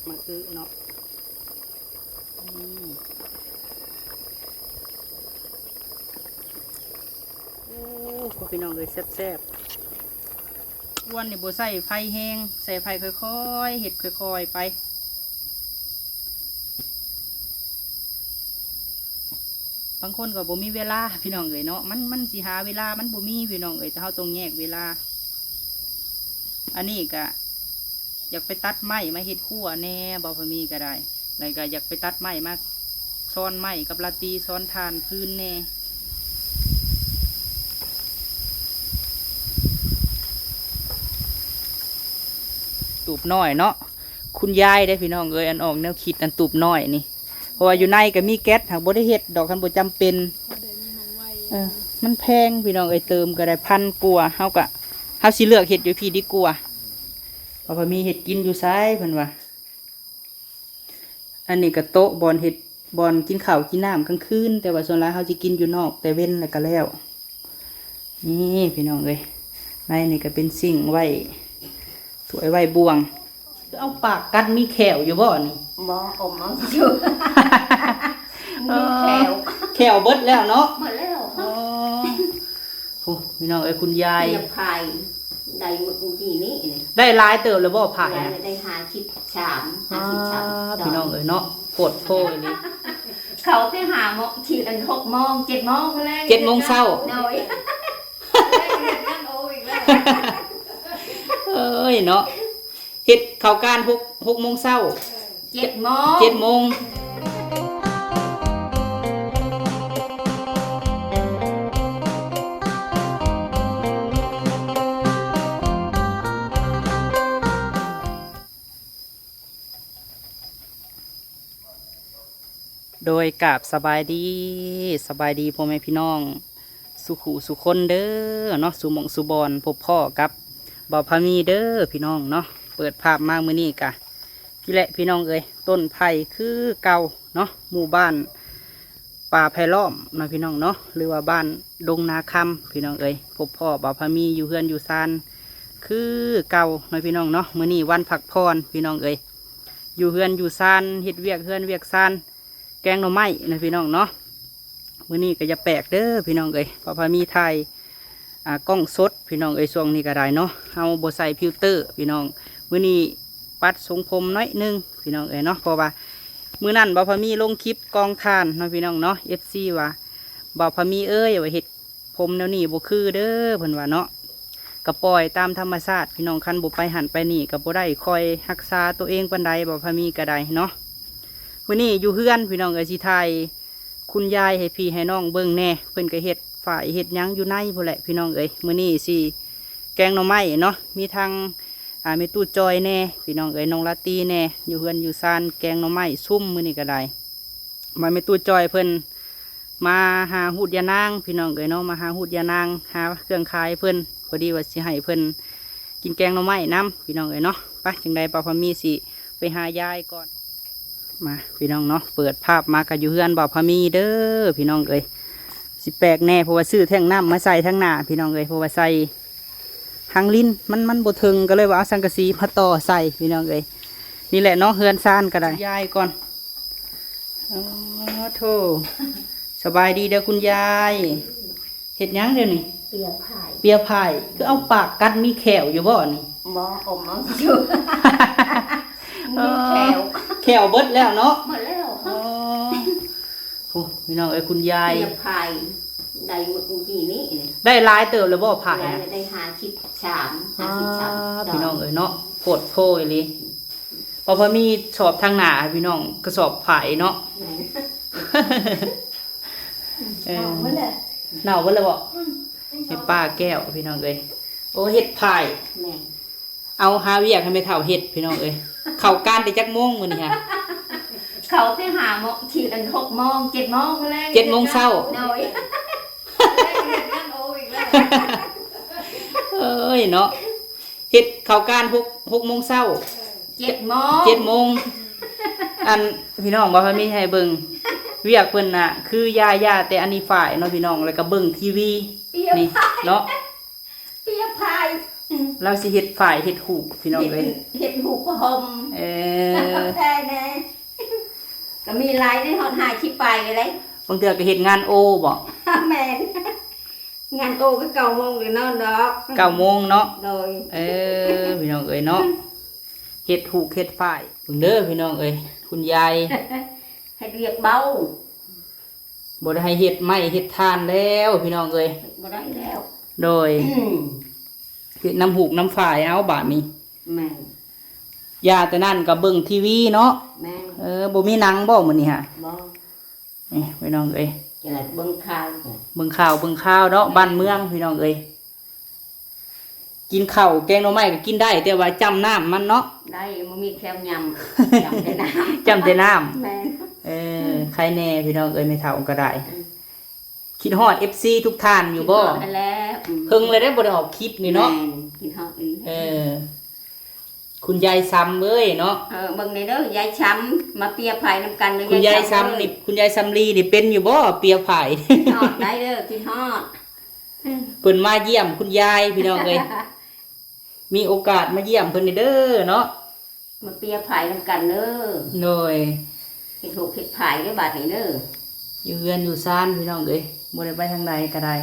กมันคือเนาะอืมโอ้พอพี่น้องเลยแซ่บๆอ้วนนี่บใส่ไฟแห้งใส่ไฟค่อยๆเห็ดค่อยๆไปบางคนก็บ่มีเวลาพี่น้องเอ๋ยเนาะมันมันสิหาเวลามันบ่มีพี่น้องเอ๋ยแต่เฮาต้องแยกเวลา อันนี้ก็ อยากไปตัดไม้มาเฮ็ดครัวแหน่บ่พอมีก็ได้แล้วก็อยากไปตัดไม้มาซ้อนไม้กับลาตรีซ้อนทานพื้นแหน่ตูบน้อยเนาะคุณยายได้อพี่น้องเอ้ยอันออกแนวคิดอันตูบน้อยนี่เพราะว่าอยู่ในก็มีแก๊สหากบ่ได้เฮ็ดดอกคันบ่จำเป็นเออมันแพงพี่น้องเอ้ยเติมก็ได้พันกว่าเฮาก็เฮาสิเลือกเฮ็ดอยู่พี่ดีกว่า เพราะว่ามีเฮ็ดกินอยู่ไสเพิ่นว่าอันนี้ก็โต๊ะบอนเฮ็ดบอนกินข้าวกินน้ำกลางคืนแต่ว่าส่วนหลายเฮาสิกินอยู่นอก แต่เว้นแล้วก็แล้ว นี่พี่น้องเอ้ยในนี่ก็เป็นสิ่งไว้ถ้วยไว้บวง เอาปากกัดมีแขวอยู่บ่นี่หมออมเอาอยู่มีแถวแขวเบิดแล้วเนาะหมดแล้วอ๋อโอ้พี่น้องเอ้ยคุณยายเรียบพาย ได้หมดกี่นี้นี่ได้หลายเติบแล้วบ่ผ่ายได้นะได้หาชิดชามหาอ่าชิดชามพี่น้องเอ้ยเนาะโคตรโพยนี่เขาไปหาโมงฉีดกันหกโมงเจ็ดโมงแรกเจ็ดโมงเช้าหน่อยเอ้ยเนาะเฮ็ดข้าวการหกหกโมงเช้าเจ็ดโมงเจ็ดโมง โดยกาบสบายดีสบายดีพ่อแม่พี่น้อง สุขุสุคนเด้อเนาะสุมงสุบอนพบพ่อกับบ่าวพามีเด้อพี่น้องเนาะเปิดภาพมามื้อนี้กะพี่แหละพี่น้องเอ้ยต้นไผ่คือเก่าเนาะหมู่บ้านป่าไผ่ล้อมนาะพี่น้องเนาะหรือว่าบ้านดงนาคำพี่น้องเอ้ยพบพ่อบ่าวพามีอยู่เฮือนอยู่ซานคือเก่านาะพี่น้องเนาะมื้อนี้วันพักพรพี่น้องเอ้ยอยู่เฮือนอยู่ซานเฮ็ดเวียกเฮือนเวียกซาน แกงหน่อไม้นะพี่น้องเนาะมื้อนี้ก็จะแปลกเด้อพี่น้องเอ้ยบ่าวพามีไทยอ่ากล้องสดพี่น้องเอ้ยช่วงนี้ก็ได้เนาะเฮาบ่ใส่ฟิลเตอร์ พี่น้องมื้อนี้ปัดทรงผมน้อยหนึงพี่น้องเอ๋ยเนาะเพราะว่ามือนั่นบ่พามีลงคลิปกองทานเนาะพี่น้องเนาะ FC ว่าบ่พามีเอ้ยว่าเห็ดผมแนวนี้บ่คือเด้อเพิ่นว่าเนาะก็ปล่อยตามธรรมชาติพี่น้องคันบ่ไปหันไปนี่ก็บ่ได้คอยรักษาตัวเองปานใดบ่พามีก็ได้เนาะ มื้อนี้อยู่เฮือนพี่น้องเอ้ยสิถ่ายคุณยายให้พี่ให้น้องเบิ่งแน่เพิ่นก็เฮ็ดฝ่ายเฮ็ดยังอยู่ในพุ่นแหละพี่น้องเอ้ยมื้อนี้สิแกงหน่อไม้เนาะมีทางอ่ามีตู้จอยแน่พี่น้องเอ๋ยน้องลาตีแน่อยู่เฮือนอยู่ซานแกงหน่อไม้ซุ่มมื้อนี้ก็ได้มาเมตู้จอยเพิ่นมาหาหูดยานางพี่น้องเอ๋ยเนาะมาหาหูดยานางหาเครื่องขายเพิ่นพอดีว่าสิให้เพิ่นกินแกงหน่อไม้น้ำพี่น้องเอ๋ยเนาะไปจังใดป้าพามีสิไปหายายก่อน มาพี่น้องเนาะเปิดภาพมากับอยู่เฮือนบ่าวพามีเด้อพี่น้องเอ๋ยสิแปลกแน่เพราะว่าซื้อแท่งน้ำมาใส่ทั้งหน้าพี่น้องเอ๋ยเพราะว่าใส่หางลิ้นมันมันบดถึงก็เลยว่าเอาสังกะสีมาต่อใส่พี่น้องเอ้ยนี่แหละเนาะเฮือนซ่านก็ได้ยายก่อนอ๋อโธ่สบายดีเด้อคุณยายเห็ดหยังเดี๋ยวนี้เปียพายเปียพายคือเอาปากกัดมีแขวอยู่บ่นี่หมออมเอาอยู่มีแถว แขวเบิดแล้วเนาะหมดแล้วอ๋อโอ้พี่น้องเอ้ยคุณยาย เรียบพายได้หมดกี่นี้นี่ได้หลายเติบแล้วบ่ผายได้นะได้หาชิดชามหาอ่าชิดชามพี่น้องเอ้ยเนาะโพดโพยเลยพอพอมีสอบทางหน้าพี่น้องกระสอบผายเนาะเออหมดแล้วเน่าเบ่เลยบอกเห็ดป้าแก้วพี่น้องเอ้ยโอ้เห็ดพายแม่ เอาหาเวียกให้ไม่เท่าเห็ดพี่น้องเอ้ยเข้าการได้จักโมงมื้อนี้ฮะเขาไปหาโมงฉีดกันหกโมงเจ็ดโมงแรกเจ็ดโมงเช้าหน่อยเอ้ยเนาะเห็ดเข้าการหกหกโมงเช้าเจ็ดโมงเจ็ดโมงอันพี่น้องบ่พอมีให้เบิ่งเวียกเพิ่นน่ะ คือยายาแต่อันนี้ฝ่ายเนาะพี่น้องแล้วก็เบิ่งทีวีเปียนี่พายเนาะเปียพา เราสิเฮ็ดฝ่ายเฮ็ดหูกพี่น้องเห็ดเอ้ยเห็ดหูกระหอมเออแท้แน่ก็มีลายได้หอดหายที่ไปเลยบางเทื่อก็เฮ็ดงานโอบ่แมนงานโอก็เก่าโมงเลยนอนดอกเก้าโมงเนาะโดยเออพี่น้องเอ้ยเนาะเฮ็ดหูกเฮ็ดฝ่ายเบิ่งเด้อพี่น้องเอ้ยคุณยายให้เรียกเบาบ่ได้ให้เฮ็ดไม้เฮ็ดทานแล้ว พี่น้องเอ้ยบ่ได้แล้ว โดย อืมเฮ็ดน้ำหูกน้ำฝ่ายเอาบาดนี้แม่นยาแต่นั่นก็เบิ่งทีวีเนาะแม่นเออบ่มีหนังบ่มื้อนี้ฮะบ่นี่พี่น้องเอ้ยจะไหนเบิ่งข่าวจ้ะเบิ่งข่าวเบิ่งข่าวเนาะบ้านเมืองพี่น้องเอ้ยกินข้าวแกงหน่อไม้ก็กินได้ แต่ว่าจำน้ำมันเนาะ ได้มันมีแคลยำยำได้น้จำแต่น้ำแม่นำเออใครแน่พี่น้องเอ้ยไม่เท่าก็ได้ คิดฮอด FC ทุกท่านอยู่บ่กินฮอดนั่นแล้วอืมเพิ่งเลยได้บ่ได้ออกคลิปนี่เนาะแม่กินฮอดอีกเออ คุณยายซ้ำเอ้ยเนาะเออเบิ่งในเด้อยายช้ำมาเปียไผ่นำกันเลยคุณยายซ้ำนี่คุณยายซ้ำลีนี่เป็นอยู่บ่เปียผายกินฮอดได้เด้อกินฮอดเพิ่นมาเยี่ยมคุณยายพี่น้องเอ้ยมีโอกาสมาเยี่ยมเพิ่นนี่เด้อเนาะมาเปียไผ่นำกันเด้อโดยเฮ็ดถูกเฮ็ดไผ่เด้อบาดนี้เด้ออยู่เฮือนอยู่ซ่านพี่น้องเอ้ย บ่ได้ไปทางใดก็ได้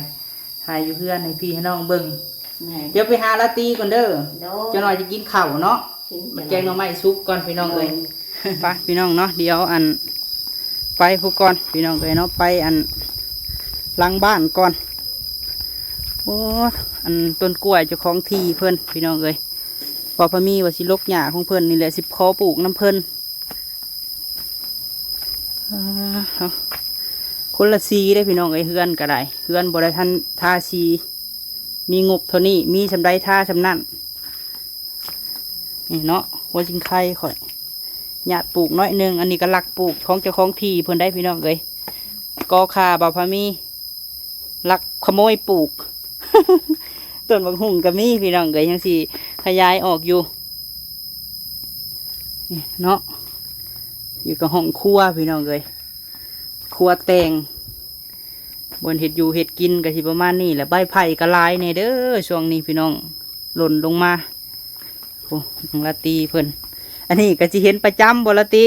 ถ่ายอยู่เฮือนให้พี่ให้น้องเบิ่งแม่เดี๋ยวไปหาลาตีก่อนเด้อโดจะหน่อยจะกินข้าวเนาะกินมาแกงหน่อไม้ซุปก่อนพี่น้องเอ้ยไปพี่น้องเนาะเดี๋ยวอัน ไปผู้ก่อนพี่น้องเอ้ยเนาะไปอันหลังบ้านก่อนโอ้อันต้นกล้วยเจ้าของที่เพิ่นพี่น้องเอ้ยพอพะมีว่าสิลกหญ้าของเพิ่นนี่แหละสิขอปลูกน้ำเพิ่นเอ่อเอา คนละสีได้พี่น้องเอ้เฮือนก็ได้เฮือนบริทันทาสีมีงบเท่านี้มีชำไดท่าชำนั่นนี่เนาะหัวจิงไข่ข่อยหยาดปลูกน้อยหนึ่งอันนี้ก็ลักปลูกของเจ้าของที่เพิ่นได้พี่น้องเลยกอคาบาพามีลักขโมยปลูกต้นบักหุ่งก็มีพี่น้องเลยยังสิขยายออกอยู่นี่เนาะอยู่กับห้องครัวพี่น้องเลย ครัวแตงบนเห็ดอยู่เห็ดกินก็สิประมาณนี้แหละใบไผ่ก็หลายในเด้อช่วงนี้พี่น้องหล่นลงมาโอ้ลาตรีเพิ่นอันนี้ก็สิเห็นประจำบ่ละตี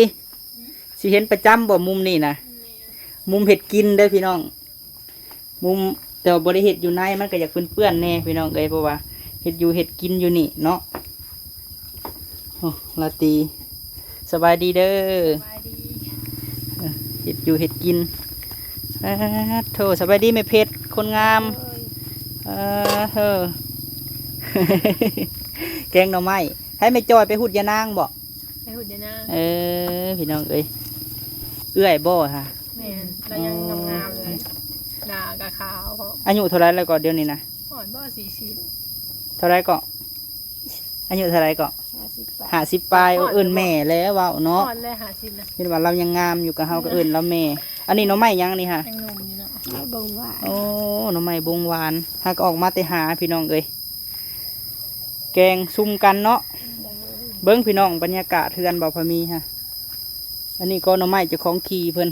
สิเห็นประจำบ่มุมนี่นะมุมเห็ดกินเด้อพี่น้อง มุมแต่บริเห็ดอยู่ในมันก็อยากเปื้อนๆแน่พี่น้องเอ้ยเพราะว่าเห็ดอยู่เห็ดกินอยู่นี่เนาะโอ้ละตีสบายดีเด้อ เออเห็ดอยู่เห็ดกินอ่าโถสบายดีไหมเพชรคนงามเออเออแกงหน่อไม้ให้ไม่จอยไปหุดยานางบ่ไอ้หุ่นเนี่ยนะเออพี่น้องเอ้ยเอื้อยบ่ค่ะแม่นเรายังงามๆเลยหนากะขาวเพราะอายุเท่าไรแล้วก็เดี๋ยวนี้นะอ่อนบ่สีสีเท่าไรก็อายุเท่าไรก็ห้า สิบบาทห้าสิบปลายเอิ้นแม่แล้วเว้าเนาะอ่อนเลยหาสิบนะเห็นว่าเรายังงามอยู่กับเฮาก็เอิ้นเราแม่ อันนี้หน้องไม้ยังนี่ค่ะยังหนุ่มอยู่เนาะไม่เบิ่งว่าโอ้หน้องไม้บงหวานหากออกมาแต่หาพี่น้องเอ้ยแกงซุ่มกันเนาะ เบิ้งพี่น้องบรรยากาศเทือนบ่พอมีฮะ อันนี้ก็หน้องไม้เจ้าของทีเพิ่น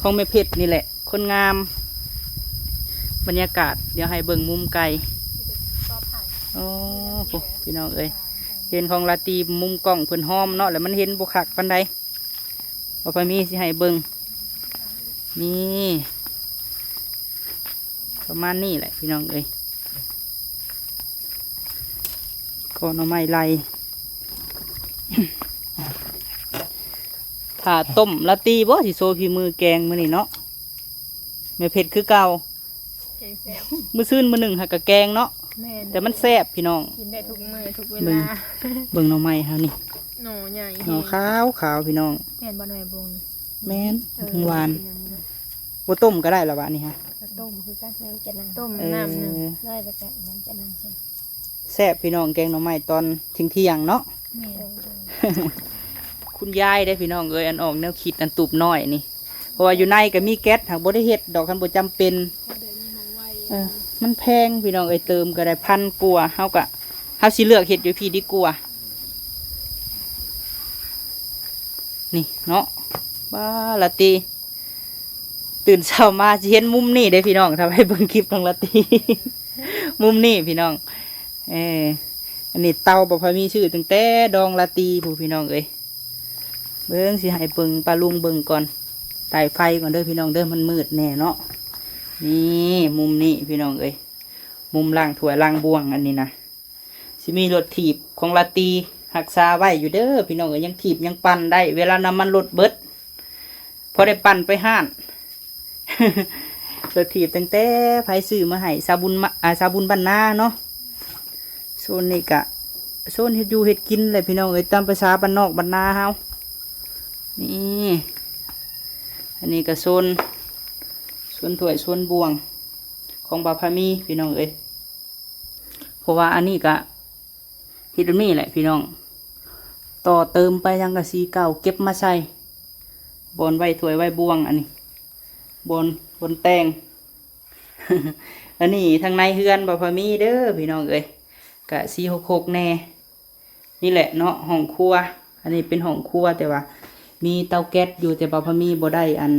ของแม่เพชรนี่แหละ คนงาม บรรยากาศ เดี๋ยวให้เบิ่งมุมไกลก็ผ่านโอ้โหพี่น้องเอ้ย เห็นของลาตรีมุมกล้องเพิ่นห้อมเนาะแล้วมันเห็นบุคักปันใดบ่พอมีสิให้เบิ่งนี่ประมาณนี้แหละพี่น้องเอ้ยก็หน่อไม้ไล่ถ้าต้มลาตรีบ่สิโซพีมือแกงมื้อนี่เนาะไม่เผ็ดคือเก่าเก่งแซ่บมื้อซื่นมื้อหนึ่งหักกะแกงเนาะ แม่นแต่มันแซ่บพี่น้องกินได้ทุกมื้อทุกเวเบิ่งลาเบิ่งหน่อไม้เฮานี่หน่อใหญ่หน่อขาวขาวพี่น้องแม่นบ่หน่อยบงแม่นเออหวานบ่ต้มก็ได้ละวะนี่ฮะกระต้มคือกันยังจะนั่งต้มเออน้ำหนึ่งได้ไปแต่ยังจะนั่งใช่แซ่บพี่น้องแกงหน่อไม้ตอนเที่ยงเที่ยงๆเนาะแม่นคุณยายได้พี่น้องเอ้ยอันออกแนวคิดอันตูบน้อยนี่เพราะว่าอยู่ในก็มีแก๊สหากบ่ได้เฮ็ดดอกคันบ่จำเป็นเดิน มันแพงพี่น้องเอ้ยเติมก็ได้พันกว่าเฮาก็เฮาสิเลือกเฮ็ดอยู่พี่ดีกว่านี่เนาะบ้าละตีตื่นเช้ามาสิเห็นมุมนี่ได้พี่น้องทำให้เบิ่งคลิปของละตีมุมนี่พี่น้อง เอออันนี้เตาบ่พอมีชื่อตั้งแต่ดองลาตีผู้พี่น้องเอ้ยเบิ้งสิให้เบิ่งปลาลุงเบิ่งก่อนไต่ไฟก่อนเด้อพี่น้องเด้อมันมืดแน่เนาะ นี่มุมนี้พี่น้องเอ้ยมุมล่างถั่วล่างบวงอันนี้นะสิมีรถถีบของลาตีหักษาไว้อยู่เด้อพี่น้องเอ้ยยังถีบยังปั่นได้ เวลาน้ำมันลดเบิดพอได้ปั่นไปห้านรถถีบตั้งแต่ไผซื้อมาให้ซาบุนมาอาซาบุนบ้านนาเนาะโซนนี้กะโซนเฮ็ดอยู่เฮ็ดกินเลยพี่น้องเอ้ยตามภาษาบ้านนอกบ้านนาเฮานี่อันนี้ก็โซน โซนถ้วยโซนบวงของบาพามีพี่น้องเอ้ยเพราะว่าอันนี้กะฮ็ดแบบนี้แหละพี่น้อง ต่อเติมไปยังกะสีเก่าเก็บมาใส่บอนไว้ถ้วยไว้บวงอันนี้บอนบนแตงอันนี้ทางในเฮือนบาพามีเด้อพี่น้องเอ้ยกะซีหกหกแน่ นี่แหละเนาะห้องครัว อันนี้เป็นห้องครัวแต่ว่า มีเตาแก๊สอยู่แต่บ่พอมีบ่ได้อัน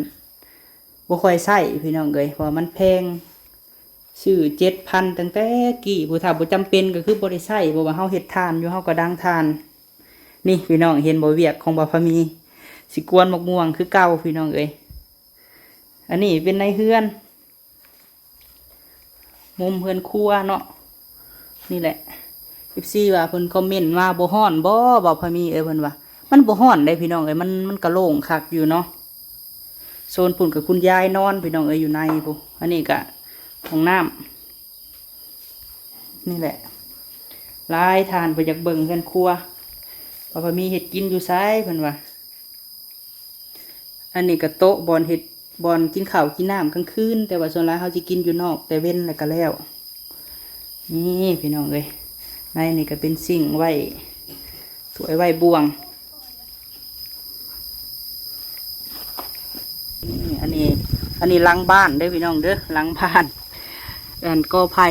บ่ค่อยใช้พี่น้องเอ้ยเพราะมันแพงซื้อเจ็ดพันตั้งแต่กี่ผู้ถ้าบ่จำเป็นก็คือบ่ได้ใช้บ่ว่าเฮาเฮ็ดทานอยู่เฮาก็ดังทาน นี่พี่น้องเห็นบ่เวียกของบ่พมี สิกวนมะม่วงคือเก่าพี่น้องเอ้ยอันนี้เป็นในเฮือน มุมเฮือนครัวเนาะนี่แหละอีฟซี่ว่าเพิ่นคอมเมนต์ว่าบ่ฮ้อนบ่บ่พมีเอ้ยเพิ่นว่า มันบ่ฮ้อนได้พี่น้องเอ้ยมันมันก็โล่งคักอยู่เนาะ โซนพุ่นกับคุณยายนอนพี่น้องเอ้ยอยู่ในพุอันนี้ก็ห้องน้ำนี่แหละลายทานไปจากเบิ่งกันครัวบ่พอมีเห็ดกินอยู่ไสเพิ่นว่าอันนี้ก็โต๊ะบอลเห็ดบอลกินข้าวกินน้ำกลางคืนแต่ว่าส่วนหลายเขาจะกินอยู่นอก แต่เว้นแล้วก็แล้ว นี่พี่น้องเลยในนี่ก็เป็นสิ่งไว้ถวยไว้บวง นี่อันนี้ อันนี้ลังบ้านเด้อพี่น้องเด้อลังบ้านอันก็ไผ่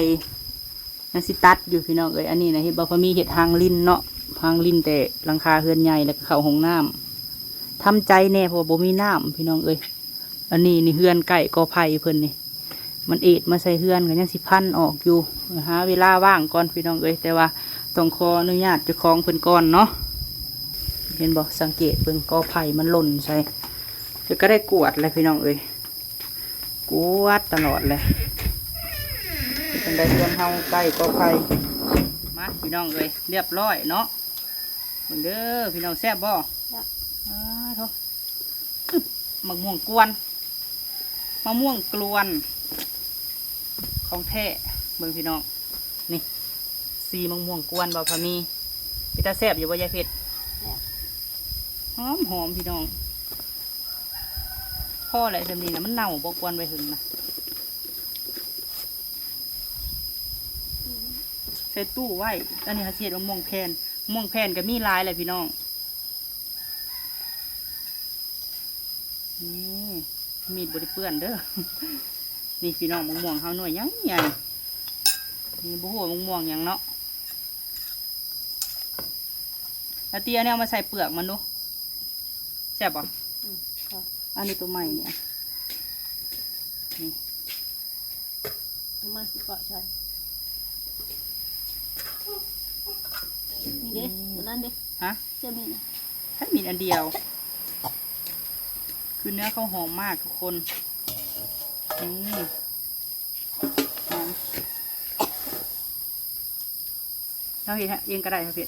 นัสิตัดอยู่พี่น้องเอ้ยอันนี้นะเห็ดบอพมีเห็ดหางลินเนาะหางลินแต่ลังคาเฮือนใหญ่แล้วเขาหงน้ำทำใจแน่เพราะบ่มีน้ำพี่น้องเอ้ยอันนี้นี่เฮือนไก่ก็ไผ่เพิ่นนี่มันเอ็ดมาใส่เฮือนกันยังสิพันออกอยู่หาเวลาว่างก่อนพี่น้องเอ้ยแต่ว่าต้องขออนุญาตเจ้าของเพิ่นก่อนเนาะเห็นบอกสังเกตเบิ่งกอไผ่มันหล่นใส่ เดี๋ยวก็ได้กวดเลยพี่น้องเอ้ยกวดตลอดเลยเป็นได้เพื่อนเฮาใกล้กอไผ่มาพี่น้องเอ้ยเรียบร้อยเนาะเหมือนเด้อพี่น้องแซ่บบ่อ้าวโถอึ๊บมะม่วงกวนมะม่วงกลวน ของแท้เบิ่งพี่น้องนี่สีมะม่วงกวนบ่พอมีพี่ตาแซ่บอยู่บ่ยายเพชรหอมหอมพี่น้อง พ่ออะไรจำนี้นะมันเน่าบกวนไปหึงนะใส่ตู้ไว้ อันนี้เขาเสียดมะม่วงแผ่นมะม่วงแผ่นก็มีลายเลยพี่น้อง นี่มีดบริเปื้อนเด้อ นี่พี่น้องมะม่วงเขาหน่วยยังใหญ่นี่บุหัวมะม่วงยังเนาะแล้วเตี้ยเนี่ยมาใส่เปลือกมันดูแซ่บป่ะ อันนี้ตัวใหม่เนี่ยเอามาสิเกาะชอยนี่เด้ตัวนั้นเด้ฮะเจ้ามีนะแค่มีอันเดียว คือเนื้อเขาหอมมากทุกคนนี่หอมเราเห็นเองก็ได้ครับพี่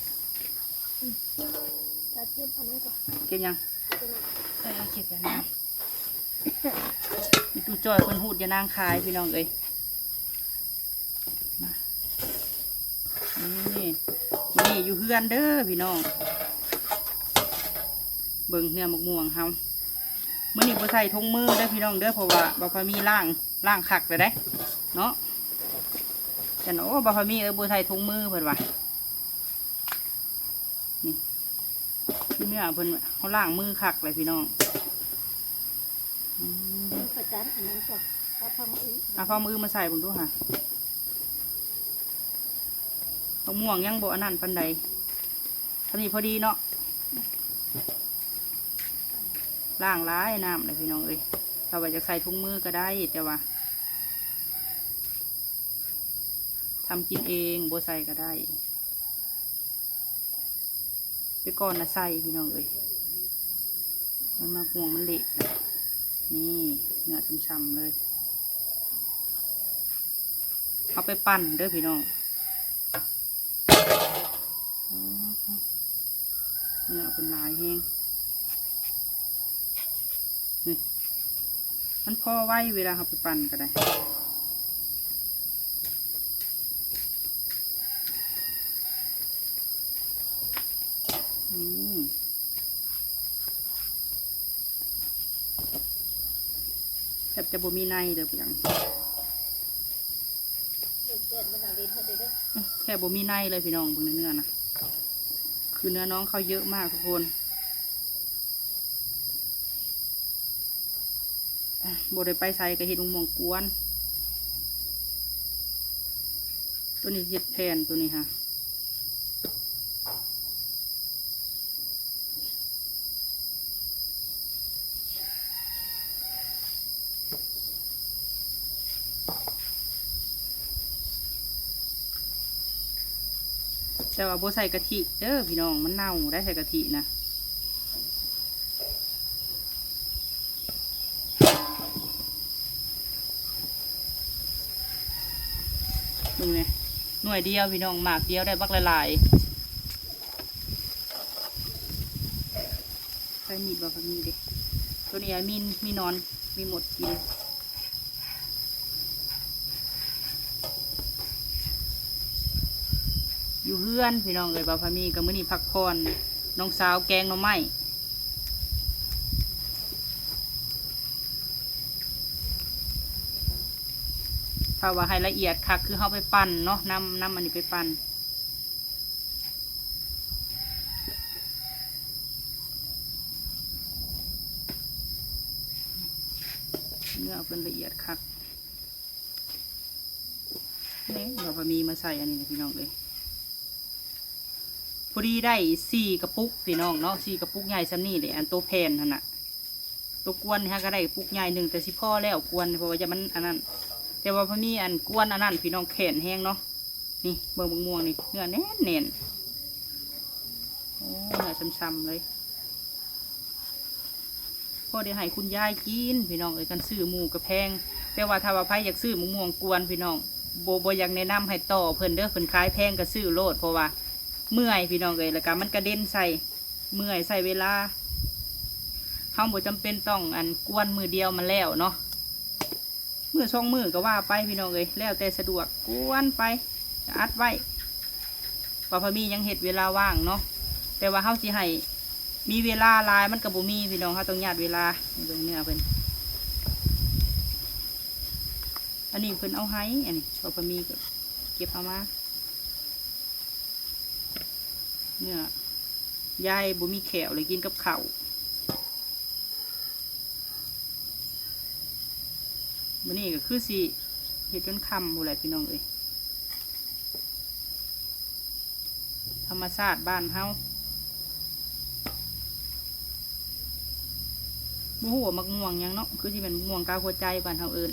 ตัดเจ็บอันนั้นก่อนเก็บยัง เอ้ยเก็บยานางมีตู้จอยคนหูดยานางขายพี่น้องเอ้ยมานี่นี่อยู่เฮือนเด้อพี่น้อง เบิ่งเนื้อมะม่วงเฮามื่อนี้บ่ใส่ทงมือได้อพี่น้องเด้อเพราะว่าบ่พอมีล่างล่างคักเลยได้เนาะแต่โอ้บ่พอมีเออบ่ใส่ทงมือเพิ่นว่านี่คือ เนื้อเพิ่นเขาล่างมือคักเลยพี่น้องอืมประจันอันนั้นก่อนเอาทำอีกเอาพอมือมาใส่ผมดูค่ะมะม่วงยังบ่อันนั้นปันใดทำนี่พอดีเนาะล่างร้ายน้ำเลยพี่น้องเอ้ยถ้าว่าจะใส่ถุงมือก็ได้แต่ว่าทำกินเองโบใส่ก็ได้ ไปก่อนนะใส่พี่น้องเอ้ยมันมาห่วงมันเละนี่เนื้อช้ำๆเลย เอาไปปั่นเด้อพี่น้องเนื้อเป็นลายแห้งนี่มันพอไว้เวลาเราไปปั่นก็ได้ อืมแทบ จะบ่มีในเลยเพียงเกิดมันเอาเล่นเขาเลยเด้อแค่บ่มีในเลยพี่น้องเบิ่งในเนื้อนะคือเนื้อน้องเขาเยอะมากทุกคนอะบ่ได้ไปใส่กระเห็ดมะม่วงกวน ตัวนี้เห็ดแผ่นตัวนี้ค่ะ แต่ว่าโบใส่กะทิเด้อพี่น้องมันเน่าได้ใส่กะทินะดูไงหน่วยเดียวพี่น้องหมากเดียวได้บักละลายใส่มีดบอกมีดดิตัวนี้มีนมีนอนมีหมดกิน อยู่เฮือนพี่น้องเอ๋ยบาวพามีกับมื้อนี้พักผ่อนน้องสาวแกงหน่อไม้ถ้าว่าให้ละเอียดคักคือเขาไปปั่นเนาะน้ำน้ำอันนี้ไปปั่นเนื้อเป็นละเอียดคักเนี่ยบาวพามีมาใส่อันนี้นะพี่น้องเอ๋ย พอดีได้สี่กระปุกพี่น้องเนาะสี่กระปุกใหญ่ซ้ำนี่เลยอันโตวแผ่นนั่นน่ะตัวกวนนี่ฮะก็ได้ปุกใหญ่หนึ่งแต่สิพ่อแล้วกวนเพราะว่าจะมันอันนั้น แต่ว่าพอมีอันกวนอันนั้นพี่น้องแขนแห้งเนาะนี่เบอร์บงม่วงนี่เนื้อแน่นแน่นโอ้เนื้อช้ำๆเลยพ่อได้ให้คุณยายกินพี่น้องเอ้ยกันซื้อหมูกระแพงแต่ว่าถ้าว่าไผอยากซื้อมะม่วงกวนพี่น้องโบโบอยากแนะนำให้ต่อเพิ่นเด้อเพิ่นขายแพงก็ซื้อโลดเพราะว่า เมื่อยพี่น้องเอ้ยแล้วก็มันกระเด็นใส่เมื่อยใส่เวลาเฮาบ่จำเป็นต้องอันกวนมือเดียวมาแล้วเนาะมือช่องมือก็ว่าไปพี่น้องเอ้ยแล้วแต่สะดวกกวนไปอัดไว้ปอพมียังเห็ดเวลาว่างเนาะแต่ว่าเฮาสิให้มีเวลาลายมันก็บ่มีพี่น้องเฮาต้องญาติเวลานี่เบิ่งเนื้อเพิ่นอันนี้เพิ่นเอาให้อันนี้ปอพมีก็เก็บเอามา เนี่ยยายบ่มีแขวเลยกินกับเข้าวมันนี่ก็คือสิเห็ดจนคำบุไรพี่น้องเอ้ยธรรมชาติบ้านเฮาบ่ฮู้ว่ามักม่วงยังเนาะคือที่เป็นม่วงกาหัวใจบ้านเฮาเอิ้น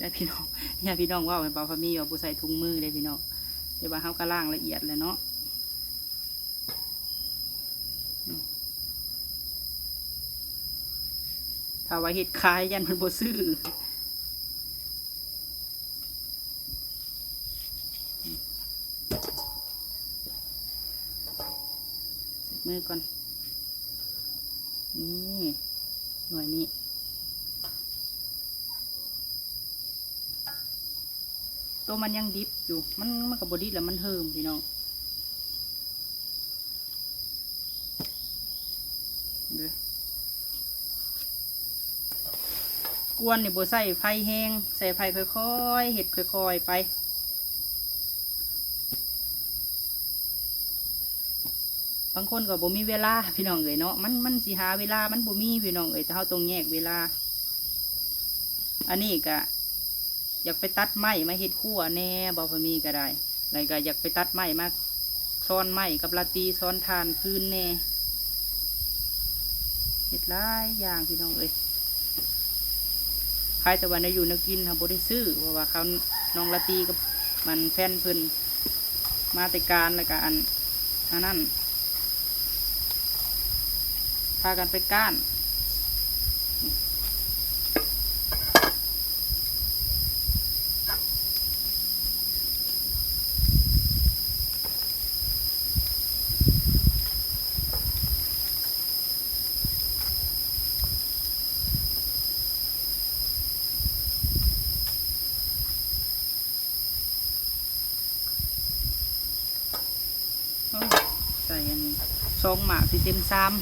ยายพี่น้องยายพี่น้องว่าเป็นปลาพมีว่าผู้ใส่ถุงมือเลยพี่น้องแต่ว่าเฮาก็ล่างละเอียดเลยเนาะถ้าว่าเห็ดคายยันมันบ่ซื้อมือก่อน นี่ หน่วยนี้ ตัว มันยังดิบอยู่ มันมันกับบดิบแล้วมันเฮิมพี่น้องเด้อกวนนี่บใส่ไฟแห้งใส่ไฟค่อยๆเห็ดค่อยๆไปบางคนก็บ่มีเวลาพี่น้องเอ๋ยเนาะมันมันสิหาเวลามันบ่มีพี่น้องเอ๋ยแต่เฮาต้องแยกเวลา อันนี้ก็ อยากไปตัดไม้มาเฮ็ดขั้วแน่บอพมีก็ได้แล้วก็อยากไปตัดไม้มาซ้อนไม้กับลาตีซ้อนทานพื้นแน่เห็ดหลายอย่างพี่น้องเอ้ยใครแต่วันได้อยู่นักกินทำบริซื้อเพราะว่าเขาน้องละตีกับมันแฟนเพิ่นมาแต่การแล้วก็อันอันนั้นพากันไปก้าน โอ้ใส่อันนี้ซ องหมากที่เต็มซ้ำ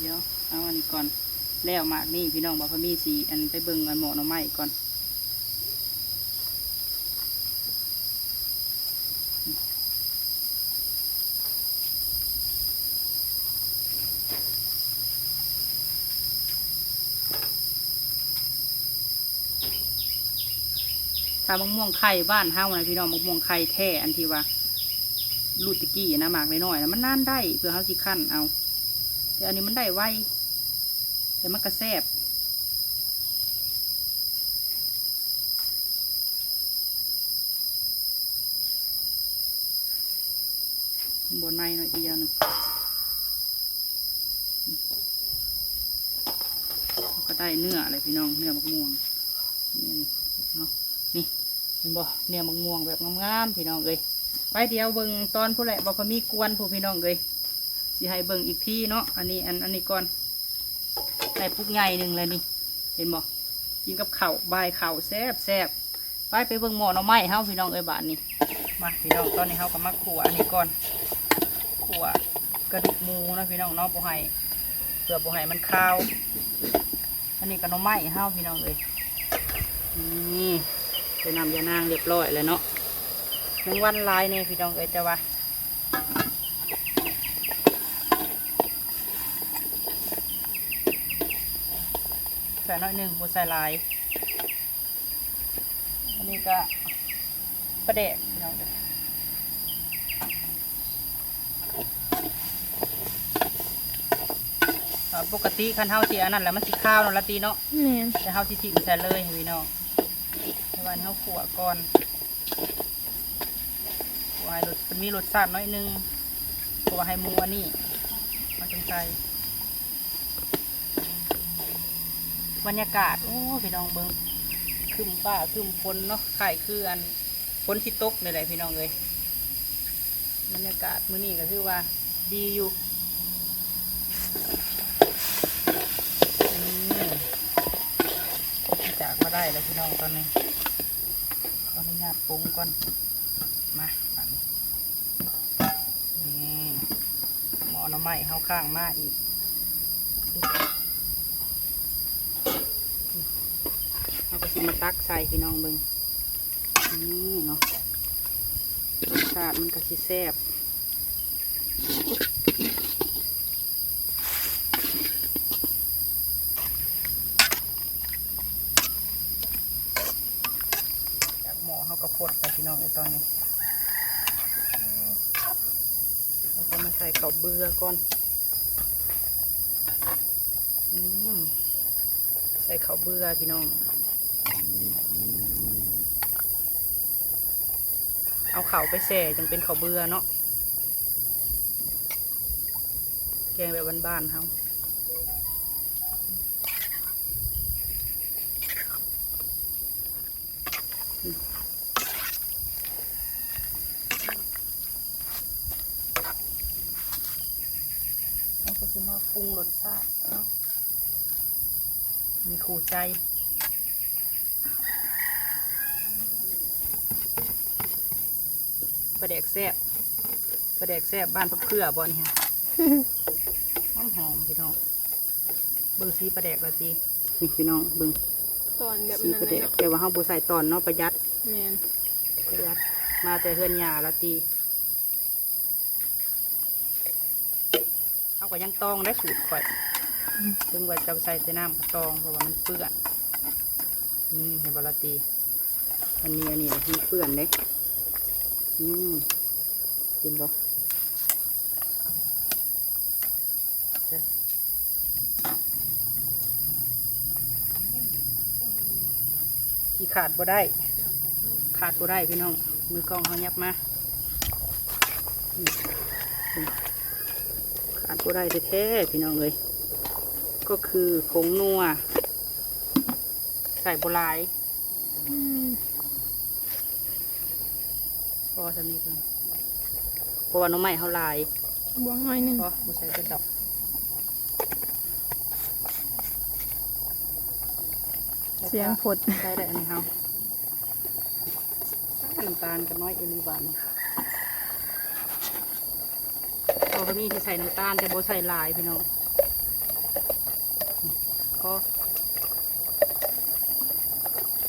เดี๋ยวเอาอันนี้ก่อนแล้วหมากนี่พี่น้องบอกพมีสีอันไปเบิ่งอันหมอหน่อไม้ก่อน ถ้ามะม่วงไข่บ้านเฮานะพี่น้องมะม่วงไข่แท้อันที่ว่าลูดตะกี้นะหมากน้อยๆนะมันนานได้เพื่อเฮาสิขั้นเอา แต่อันนี้มันได้ไวแต่มันก็แซบบนในหน่อยเดียวหนึงก็ได้เนื้ออะไรพี่น้องเนื้อมะม่วงนี่เนาะนี่ ห็นบ่เนี่ยมะม่วงแบบงามๆพี่น้องเลยไปเดียวเบิ่งตอนผู้แหละบ่พอมีกวนผู้พี่น้องเลยสิให้เบิ่งอีกทีเนาะอันนี้อันอันนี้ก่อนได้ปุกใหญ่หนึ่งเลยนี่ เห็นบ่กินกับข้าวบายข้าวแซ่บแซ่บไปไปเบิ่งหม้อน่อไม้เฮาพี่น้องเอ้ยบาทนี้มาพี่น้องตอนนี้เฮาก็มาขัวอันนี้ก่อนขัวกระดูกหมูนะพี่น้องเนาะบ่ให้เพื่อบ่ให้มันคาว อันนี้ก็น่อไม้เฮาพี่น้องเอ้ยนี่ ไปนำยานางเรียบร้อยแล้วเนาะหนึ่งวันหลายเนี่ยพี่น้องเอ้ยแต่ว่าใส่น้อยหนึ่งบใส่หลาย อันนี้ก็ประเดกพี่น้องเอ้ยอ่าปกติคันเฮาสิอันนั้นแหล้วมันสิข้าวเนาะละตีเนาะแม่นจะเฮาที่ถิ่มใส่เลยให้พี่น้องใน วันเฮาขัวก่อนขัวให้รสมันมีรสชาติน้อยนึงขัวให้มูอันนี้มันเป็นใส่บรรยากาศโอ้พี่น้องเบิงคืมป้าคืมฝนเนาะไข่คืออันฝนที่ตกนี่แหละพี่น้องเลยบรรยากาศมื้อนี้ก็คือว่าดีอยู่อืม จากมา ได้แล้วพี่น้องตอนนี้ขออนุญาตปรุงก่อน มาปันนี่หมอหน้ำไม้เข้าข้างมาอีกเราก็สิมาตักใส่พี่น้องเบิงนี่เนาะรสชาติมันก็สิแซ่บจากหมอเขาก็พดไปพี่น้องในตอนนี้เราจะมาใส่ ข้าวเบื่อก่อนอใส่ข้าวเบื่อพี่น้อง เอาเข่าไปแส่จังเป็นข้าวเบื่อเนาะ แกงแบบบ้านๆเขาอืมเราก็คือมา ปรุงรสชาติเนาะมีขู่ใจปลาแดกแซ่บปลาแดกแซ่บบ้านพักเครือบอนี่ฮะหอมหอมๆพี่น้อง เบิ่งสีปลาแดกละตีนี่พี่น้องเบิ่งตอนแบบสีนั้นปลาเลแดยกเนาะแต่ว่าห้องบัใส่ตอนเนาะประหยัดแม่นประหยัดมาแต่เฮือนยาละตี เขาก็ยังตองได้สูตรข่อยถึงว่าจะใส่แต่น้ำกับตองเพราะว่ามันเปื้อนอืมเห็นบละตีอันนี้อันนี้ที่เปื้อนเด้อืมกินบ่ที่ขาดบ่ได้ ขาดบ่ได้พี่น้อง มือกล้องเขายับมา นี่นี่ขาดบ่ได้แท้ๆพี่น้องเลย ก็คือผงนัว ใส่โบหลายพอทำนี้คือเพราะว่าน้องใหม่เขาหลายบวงหน่อยหนึงพอบ่ใส่เป็นดอกเสียงผดใส่ได้อันนี้เขาน้ำตาลกับน้อยเอลิบันพอ เขามีที่ใส่น้ำตาลแต่บ่ใส่ลายพี่น้องก็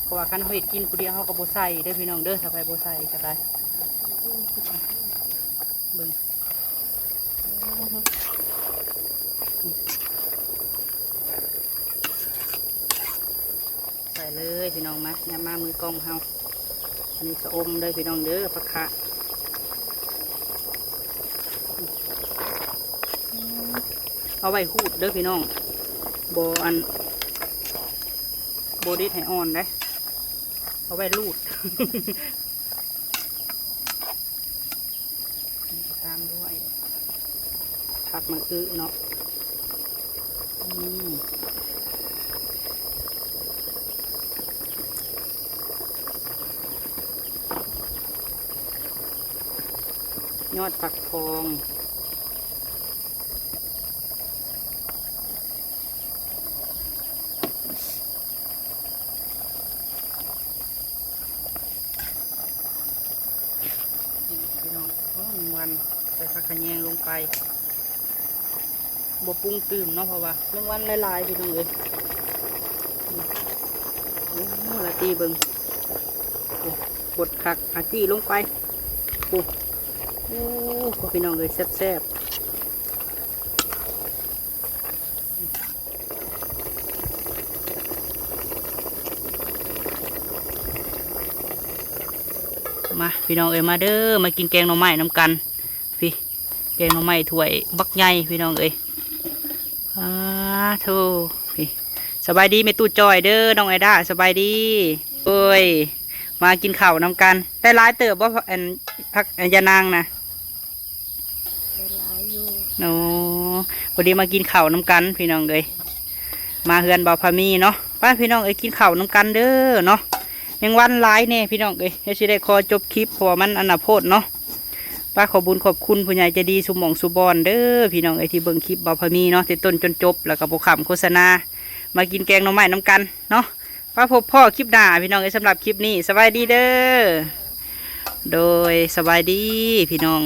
เพราะว่าคันเขาเห็ดกินผู้เดียวเขาก็บ่ใส่เด้พี่น้องเด้อถ้าไปบ่ใส่ก็ได้เบิ่งใส่เลยพี่น้องมาอย่ามามือกองเฮาอันนี้สะอมเลยพี่น้องเด้อปลาคะ เอาไว้หูดเด้อพี่น้องโบอันโบดิดให้อ่อนได้เอาไว้ลูด ตามด้วยผักมะอื้อเนาะยอดปักทอง นี่พี่น้องโอ้หนึ่งวันใส่ผักขะแยงลง ไปบวปรุงตื่มเนาะเพราะว่าหนึ่งวันลายๆพี่น้องเลยนี่โอ้ละตีเบิงโอ้กดคักอาจี้ลงไปโอ้โอ้พอพี่น้องเลยแซ่บๆมาพี่น้องเอ้ยมาเด้อมากินแกงหน่อไม้น้ำกัน แกงหน่อไม้ถ้วยบักใหญ่พี่น้องเอ้ยอ้าโธ่พี่สบายดีเมตู้จอยเด้อน้องไอด้าสบายดีเอ้ยมากินข้าวน้ำกัน ได้ร้ายเติบว่าอันพักอันยานางนะหลายอยู่โอ้พอดีมากินข้าวน้ำกัน พี่น้องเอ้ยมาเฮือนบ่าวพามีเนาะไป้าพี่น้องเอ้ยกินข้าวน้ำกันเด้อเนาะยังวันหลายเนี่ยพี่น้องเอ้ยเดี๋ยวสิได้ขอจบคลิปเพราะว่ามันอนาโพดเนาะ ป้าขอบุญขอบคุณผู้ใหญ่ใจดีสุมองสุบอนเด้อพี่น้องไอที่เบิ่งคลิปบ่าวพมีเนาะติดต้นจนจบ แล้วก็บุคำโฆษณา มากินแกงหน่อไม้น้ำกันเนาะป้าพบพ่อคลิปหน้าพี่น้องไอสำหรับคลิปนี้สบายดีเด้อโดยสบายดีพี่น้อง